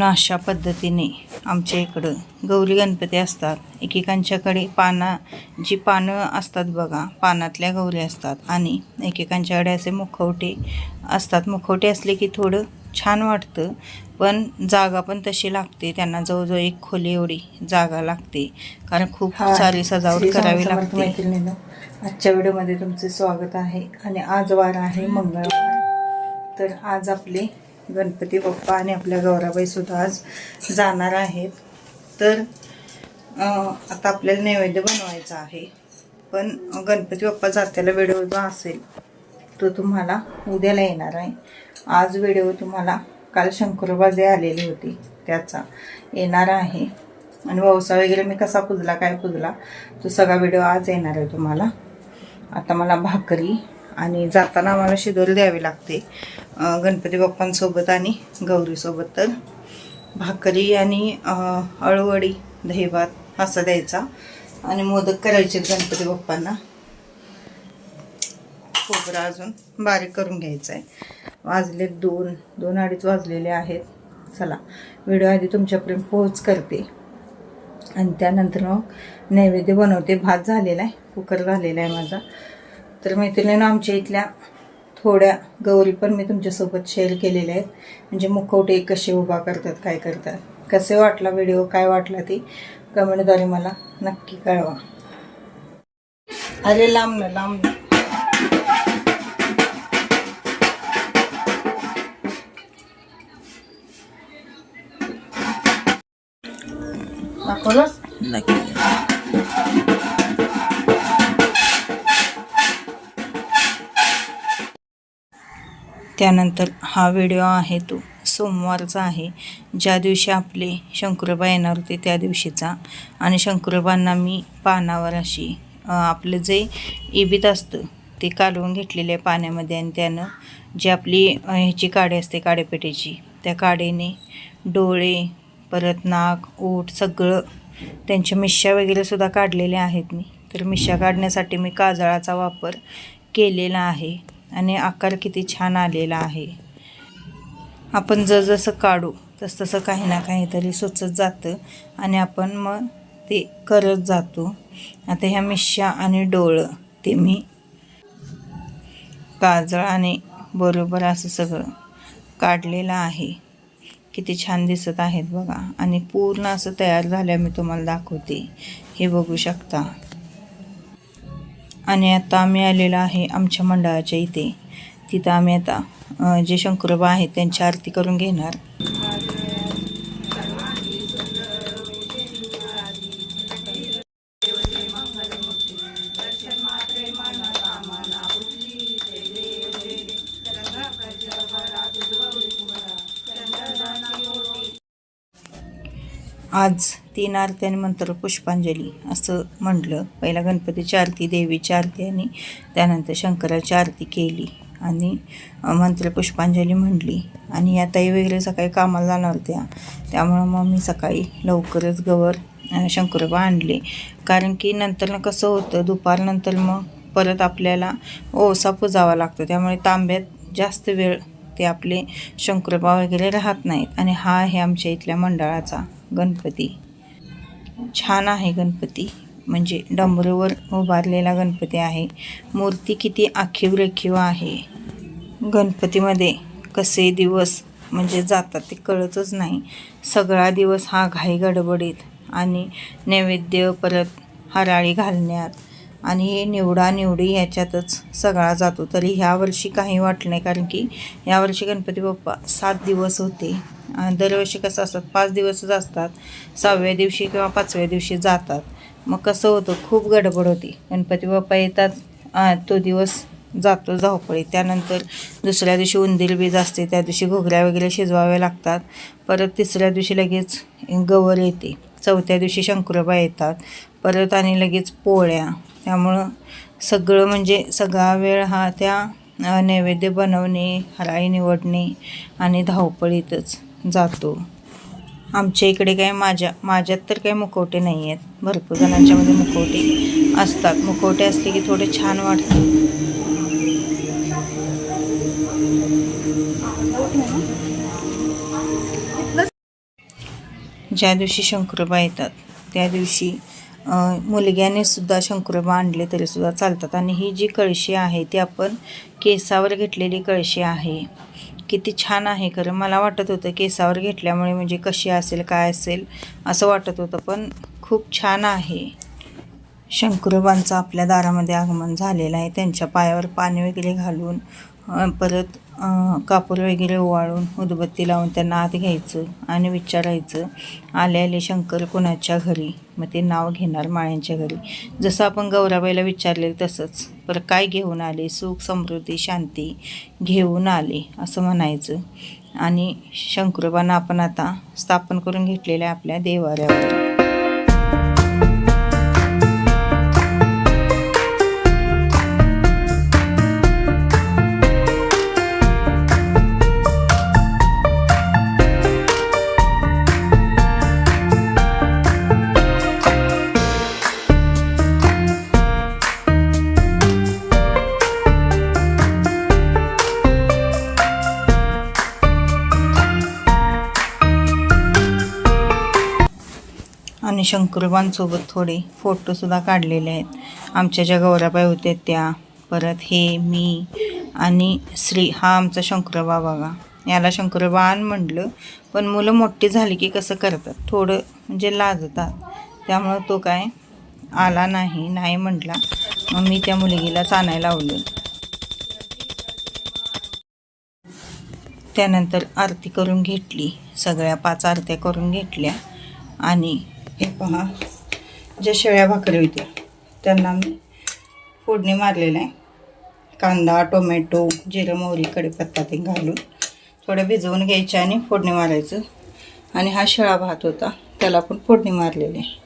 मैत्रिणीनं अशा पद्धतीने आमच्या इकडं गौरी गणपती असतात. एकेकांच्याकडे पाना जी पानं असतात बघा पानातल्या गौरी असतात आणि एकेकांच्याकडे असे मुखवटे असतात. मुखवटे असले की थोडं छान वाटतं पण जागा पण तशी लागते. त्यांना जवळजवळ एक खोली एवढी जागा लागते. कारण खूप सारी सजावट करावी लागते. मैत्रिणीनं आजच्या व्हिडिओमध्ये तुमचे स्वागत आहे आणि आज वार आहे मंगळवार. तर आज आपले गणपती बाप्पा आणि आपल्या गौराबाईसुद्धा आज जाणार आहेत. तर आता आपल्याला नैवेद्य बनवायचा आहे. पण गणपती बाप्पा जात्याला व्हिडिओ जो असेल तो तुम्हाला उद्याला येणार आहे. आज व्हिडिओ तुम्हाला काल शंकरोबाजे आलेली होती त्याचा येणार आहे. आणि ववसा वगैरे मी कसा पुजला काय पुजला तो सगळा व्हिडिओ आज येणार आहे तुम्हाला. आता मला भाकरी आणि जाताना आम्हाला शिदोरी द्यावी लागते. गणपती बाप्पांसोबत आणि गौरीसोबत तर. भाकरी आणि अळवडी अळूवडी दहीभात असा द्यायचा. आणि मोदक करायचे गणपती बाप्पांना. खोबरा अजून बारीक करून घ्यायचं आहे. वाजले दोन दोन अडीच वाजलेले आहेत. चला व्हिडिओ आधी तुमच्यापर्यंत पोहोच करते. आणि त्यानंतर मग नैवेद्य बनवते. भात झालेला आहे कुकर झालेला आहे माझा. तर मैत्रिणीनं आमच्या इथल्या थोड्या गौरी पण मी तुमच्यासोबत शेअर केलेल्या आहेत. म्हणजे मुखवटे कसे उभा करतात काय करतात कसे वाटला व्हिडिओ काय वाटला ते कमेंटद्वारे मला नक्की कळवा. अरे लांब ना लांब ना. नक्की. त्यानंतर हा व्हिडिओ आहे तो सोमवारचा आहे. ज्या दिवशी आपले शंकरोबा येणार होते त्या दिवशीचा. आणि शंकरोबांना मी पानावर अशी आपलं जे इबीत असतं ते कालवून घेतलेले आहे पाण्यामध्ये आणि त्यानं जी आपली ह्याची काडी असते काडेपेटीची त्या काडीने डोळे परत नाक ओठ सगळं त्यांच्या मिश्या वगैरेसुद्धा काढलेल्या आहेत मी. तर मिश्या काढण्यासाठी मी काजळाचा वापर केलेला आहे. आणि आकार किती छान आलेला आहे. आपण जसं काढू तस तसं काही ना काहीतरी सुचत जातं आणि आपण मग ते करत जातो. आता ह्या मिश्या आणि डोळं ते मी काजळ आणि बरोबर असं सगळं काढलेलं आहे. किती छान दिसत आहेत बघा. आणि पूर्ण असं तयार झाल्या मी तुम्हाला दाखवते. हे बघू शकता. आणि आता आम्ही आलेलो आहे आमच्या मंडळाच्या इथे. तिथं आम्ही आता जे शंकरोबा आहेत त्यांची आरती करून घेणार. आज तीन आरती आणि मंत्र पुष्पांजली असं म्हटलं. पहिला गणपतीची आरती देवीची आरती आणि त्यानंतर शंकराची आरती केली आणि मंत्र पुष्पांजली म्हणली आणि या ताई वगैरे सकाळी कामाला जाणार होत्या. त्यामुळं मग मी सकाळी लवकरच गवर अ, शंकरोबा आणले. कारण की नंतर कसं होतं दुपारनंतर मग परत आपल्याला ओसा पुजावा लागतो. त्यामुळे तांब्यात जास्त वेळ ते आपले शंकरोबा वगैरे राहत नाहीत. आणि हा आहे आमच्या इथल्या मंडळाचा गणपती. छान आहे गणपती. म्हणजे डमरूवर उभारलेला गणपती आहे. मूर्ती किती आखीव रेखीव आहे. गणपतीमध्ये कसे दिवस म्हणजे जातात ते कळतच नाही. सगळा दिवस हा घाई गडबडीत आणि नैवेद्य परत हराळी घालण्यात आणि हे निवडा निवडी याच्यातच सगळा जातो. तरी ह्या वर्षी काही वाटलं नाही. कारण की यावर्षी गणपती बाप्पा सात दिवस होते. दरवर्षी कसं असतात पाच दिवसच असतात. सहाव्या दिवशी किंवा पाचव्या दिवशी जातात. मग कसं होतं खूप गडबड होती. गणपती बाप्पा येतात तो दिवस जातो धावपळी त्यानंतर दुसऱ्या दिवशी उंदीर बीज असते त्या दिवशी घोगऱ्या वगैरे शिजवाव्या लागतात. परत तिसऱ्या दिवशी लगेच गवर येते. चौथ्या दिवशी शंकरोबा येतात. परत आणि लगेच पोळ्या. त्यामुळं सगळं म्हणजे सगळा वेळ हा त्या नैवेद्य बनवणे हराई निवडणे आणि धावपळीतच. जातो. आमच्या इकडे काय माझ्या माझ्यात तर काही मुखवटे नाही आहेत भरपूर जणांच्यामध्ये मुखवटे असतात. मुखवटे असले की थोडे छान वाटते. ज्या दिवशी शंकरोबा येतात त्या दिवशी मुलग्याने सुद्धा शंकरोबा आणले तरी सुद्धा चालतात. आणि ही जी कळशी आहे ती आपण केसावर घेतलेली कळशी आहे. किती छान आहे. खरं मला वाटत होतं केसावर घेतल्यामुळे म्हणजे कशी असेल काय असेल असं वाटत होतं. पण खूप छान आहे. शंकरोबांचं आपल्या दारामध्ये आगमन झालेलं आहे. त्यांच्या पायावर पाणी वगैरे घालून परत कापूर वगैरे ओवाळून उदबत्ती लावून त्यांना आत घ्यायचं आणि विचारायचं आले आले शंकर कोणाच्या घरी? मग ते नाव घेणार माळ्यांच्या घरी. जसं आपण गौराबाईला विचारले तसंच. पर काय घेऊन आले? सुख समृद्धी शांती घेऊन आले असं म्हणायचं. आणि शंकरोबांना आपण आता स्थापन करून घेतलेलं आहे आपल्या देवाऱ्यावर. आणि शंकरबांसोबत थोडे फोटोसुद्धा काढलेले आहेत. आमच्या ज्या गौराबाई होत्या त्या परत हे मी आणि श्री हा आमचा शंकरबा बघा. याला शंकरबान म्हटलं पण मुलं मोठी झाली की कसं करतात? थोडं म्हणजे लाजतात. त्यामुळं तो काय आला नाही नाही म्हटला. मग मी त्या मुलगीला चाणायला लावलं. त्यानंतर आरती करून घेतली. सगळ्या पाच आरत्या करून घेतल्या. आणि हे पहा. ज्या शेळ्या भाकरी होत्या त्यांना मी फोडणी मारलेलं आहे. कांदा टोमॅटो जिरं मोहरी कढीपत्ता ते घालून थोडं भिजवून घ्यायचे आणि फोडणी मारायचं. आणि हा शेळा भात होता त्याला पण फोडणी मारलेली आहे.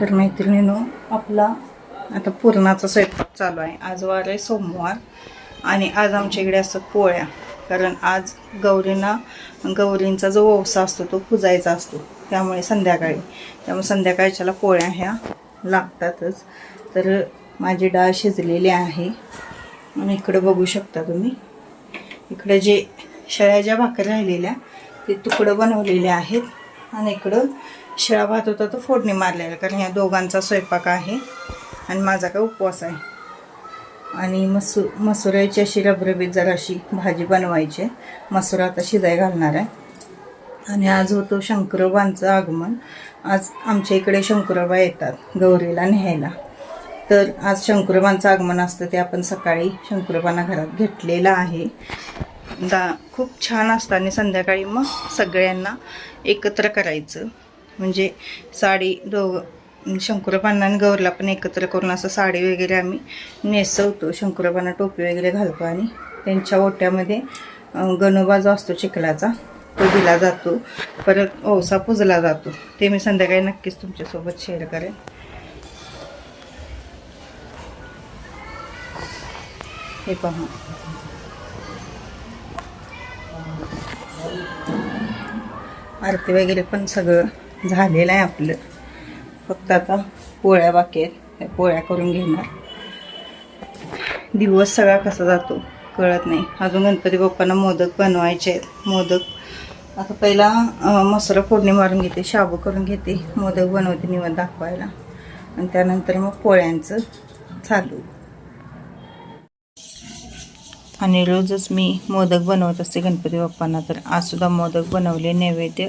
तर मैत्रिणीनो आपला आता पुरणाचा स्वयंपाक चालू आहे. आज वार आहे सोमवार आणि आज आमच्या इकडे असतात पोळ्या. कारण आज गौरींना गौरींचा जो वौसा असतो तो पुजायचा असतो. त्यामुळे संध्याकाळी. त्यामुळे संध्याकाळच्याला पोळ्या ह्या लागतातच. तर माझी डाळ शिजलेली आहे. आणि इकडं बघू शकता तुम्ही. इकडं जे शेळ्या ज्या भाकरी राहिलेल्या ते तुकडं बनवलेले आहेत. आणि इकडं शिळा भात होता तो फोडणी मारलेला. कारण ह्या दोघांचा स्वयंपाक आहे. आणि माझा काय उपवास आहे. आणि मसू मसुराची अशी रबरबीत जराशी भाजी बनवायची आहे. मसुरा आता शिजाय घालणार आहे. आणि आज होतो शंकरोबांचं आगमन. आज आमच्या इकडे शंकरोबा येतात गौरीला न्यायला. तर आज शंकरोबांचं आगमन असतं ते आपण सकाळी शंकरोबांना घरात घेतलेलं आहे. दा खूप छान असतं आणि संध्याकाळी मग सगळ्यांना एकत्र करायचं. म्हणजे साडी दोघं शंकरोबांना आणि गौरला पण एकत्र करून असं साडी वगैरे आम्ही नेसवतो. शंकरोबांना टोपी वगैरे घालतो आणि त्यांच्या ओट्यामध्ये गणोबा जो असतो चिखलाचा तो दिला जातो. परत ओसा पुजला जातो. ते मी संध्याकाळी नक्कीच तुमच्यासोबत शेअर करेन. हे पहा. आरती वगैरे पण सगळं झालेलं आहे आपलं. फक्त आता पोळ्या बाकी आहेत. पोळ्या करून घेणार. दिवस सगळा कसा जातो कळत नाही. अजून गणपती बाप्पांना मोदक बनवायचे आहेत. मोदक आता पहिला मसाला फोडणी मारून घेते शाबू करून घेते मोदक बनवते निवड दाखवायला. आणि त्यानंतर मग पोळ्यांचं चालू. आणि रोजच मी मोदक बनवत असते गणपती बाप्पांना. तर आजसुद्धा मोदक बनवले नैवेद्य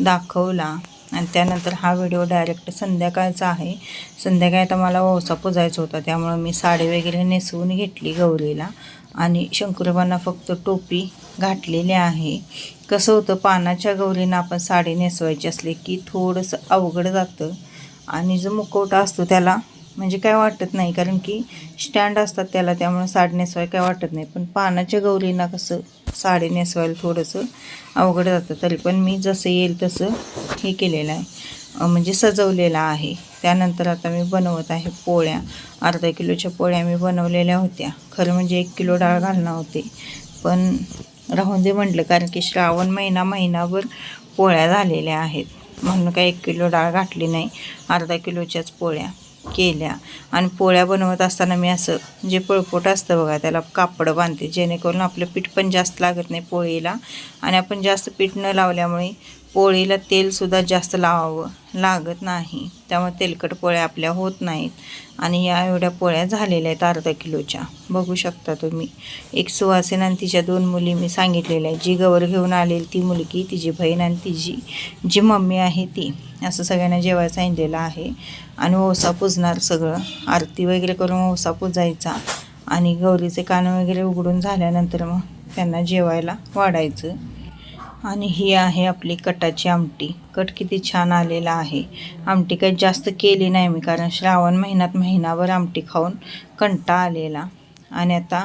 दाखवला. आणि त्यानंतर हा व्हिडिओ डायरेक्ट संध्याकाळचा आहे. संध्याकाळी आता मला ओसा पुजायचा होता त्यामुळं मी साडी वगैरे नेसवून घेतली गौरीला. आणि शंकरोबांना फक्त टोपी घातलेली आहे. कसं होतं पानाच्या गौरींना आपण साडी नेसवायची असली की थोडंसं अवघड जातं. आणि जो मुखवटा असतो त्याला म्हणजे काय वाटत नाही कारण की स्टँड असतात त्याला त्यामुळे साडी नेसवाय काय वाटत नाही. पण पानाच्या गौरींना कसं साडी नेसवायला थोडंसं अवघड जातं. तरी पण मी जसं येईल तसं हे केलेलं आहे. म्हणजे सजवलेलं आहे. त्यानंतर आता मी बनवत आहे पोळ्या. अर्धा किलोच्या पोळ्या मी बनवलेल्या होत्या. खरं म्हणजे एक किलो डाळ घालणार होते. पण राहून दे म्हटलं कारण की श्रावण महिना महिनाभर पोळ्या झालेल्या आहेत. म्हणून काय एक किलो डाळ घातली नाही. अर्धा किलोच्याच पोळ्या केल्या. आणि पोळ्या बनवत असताना मी असं जे पळपोट असतं बघा त्याला कापड बांधते. जेणेकरून आपलं पीठ पण जास्त लागत नाही पोळीला. आणि आपण जास्त पीठ न लावल्यामुळे पोळीला तेलसुद्धा जास्त लावावं लागत नाही. त्यामुळे तेलकट पोळ्या आपल्या होत नाहीत. आणि या एवढ्या पोळ्या झालेल्या आहेत अर्धा किलोच्या. बघू शकता तुम्ही. एक सुवासीन आणि तिच्या दोन मुली मी सांगितलेल्या आहेत. जी गवर घेऊन आलेली ती मुलगी तिची बहीण आणि तिची जी मम्मी आहे ती. असं सगळ्यांना जेवायला सांगितलेलं आहे. आणि ओसा पुजणार सगळं. आरती वगैरे करून ओसा पुजायचा. आणि गौरीचे कान वगैरे उघडून झाल्यानंतर मग त्यांना जेवायला वाढायचं. आणि ही आहे आपली कटाची आमटी. कट किती छान आलेला आहे. आमटी काही जास्त केली नाही मी कारण श्रावण महिन्यात महिनाभर आमटी खाऊन कंटा आलेला. आणि आता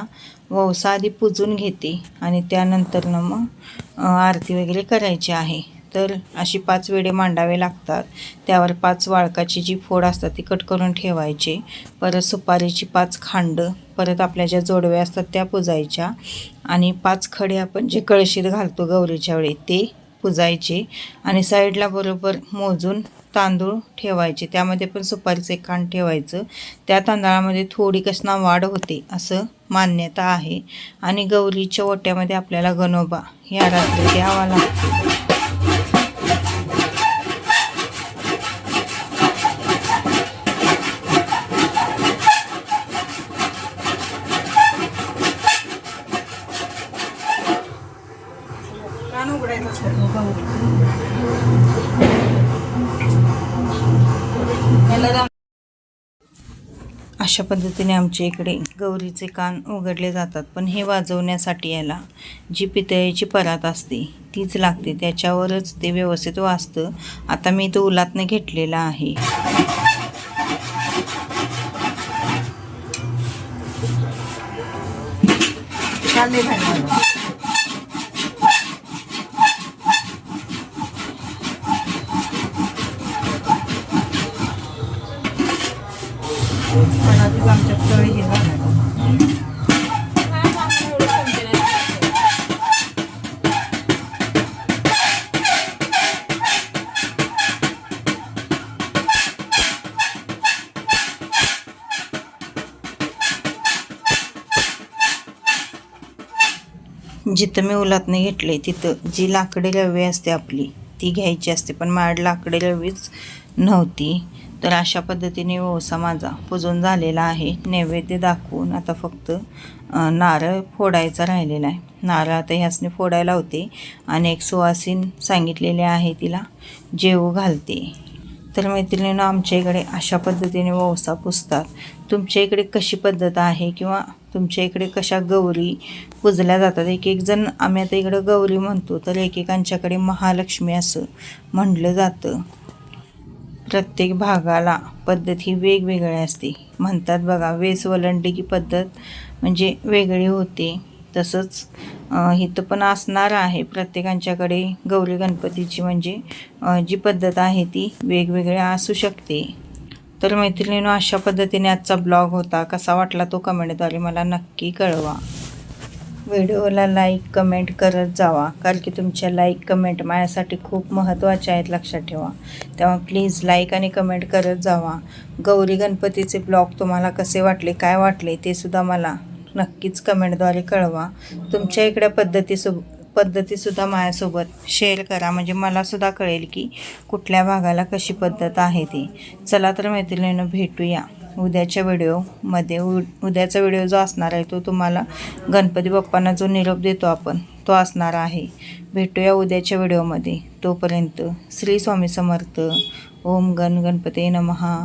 ववसा आधी पुजून घेते आणि त्यानंतर मग आरती वगैरे करायची आहे. तर अशी पाच वेडे मांडावे लागतात. त्यावर पाच वाळकाची जी फोड असतात ती कट करून ठेवायची. परत सुपारीची पाच खांड परत आपल्या ज्या जोडव्या असतात त्या पुजायच्या. आणि पाच खडे आपण जे कळशीत घालतो गौरीच्या वेळी ते पुजायचे. आणि साईडला बरोबर मोजून तांदूळ ठेवायचे. त्यामध्ये पण सुपारीचं एक खांड ठेवायचं. त्या तांदळामध्ये थोडी कसना वाढ होते असं मान्यता आहे. आणि गौरीच्या ओट्यामध्ये आपल्याला गणोबा या रात्री द्यावा लागतो. अशा पद्धतीने आमच्या इकडे गौरीचे कान उघडले जातात. पण हे वाजवण्यासाठी याला जी पितळेची परात असते तीच लागते. त्याच्यावरच ते व्यवस्थित वाजतं. आता मी तो उलातनं घेतलेला आहे. पण जिथं मी उलातनं घेतले तिथं जी लाकडी रवी असते आपली ती घ्यायची असते. पण माझ्या लाकडी रवीच नव्हती. तर अशा पद्धतीने ओसा माझा पुजून झालेला आहे. नैवेद्य दाखवून आता फक्त नारळ फोडायचा राहिलेला आहे. नारळ आता ह्यासने फोडायला होते आणि एक सुवासीन सांगितलेले आहे तिला जेवू घालते. तर मैत्रिणीनं आमच्या इकडे अशा पद्धतीने ववसा पुजतात तुमच्या इकडे कशी पद्धत आहे किंवा तुमच्या इकडे कशा गौरी पुजल्या जातात. एक एक जण आम्ही आता इकडं गौरी म्हणतो तर एकेकांच्याकडे महालक्ष्मी असं म्हटलं जातं. प्रत्येक भागाला पद्धत ही वेगवेगळी असते. म्हणतात बघा वेस वलंडी की पद्धत म्हणजे वेगळी होते. तसंच इथं पण असणार आहे. प्रत्येकांच्याकडे गौरी गणपतीची म्हणजे जी पद्धत आहे ती वेगवेगळी असू शकते. तर मैत्रिणीनं अशा पद्धतीने आजचा ब्लॉग होता. कसा वाटला तो कमेंटद्वारे मला नक्की कळवा. व्हिडिओला लाईक कमेंट करत जावा. कारण की तुमच्या लाईक कमेंट माझ्यासाठी खूप महत्त्वाच्या आहेत लक्षात ठेवा. तेव्हा प्लीज लाईक आणि कमेंट करत जावा. गौरी गणपतीचे ब्लॉग तुम्हाला कसे वाटले काय वाटले ते सुद्धा मला नक्कीच कमेंटद्वारे कळवा. तुमच्या इकडे पद्धतीसो पद्धतीसुद्धा माझ्यासोबत शेअर करा. म्हणजे मलासुद्धा कळेल की कुठल्या भागाला कशी पद्धत आहे ती. चला तर मैत्रिणीनं भेटूया. उद्याच्या व्हिडिओमध्ये उ उद्याचा व्हिडिओ जो असणार आहे तो तुम्हाला गणपती बाप्पांना जो निरोप देतो आपण तो असणार आहे. भेटूया उद्याच्या व्हिडिओमध्ये तोपर्यंत श्री स्वामी समर्थ. ओम गण गणपती नमहा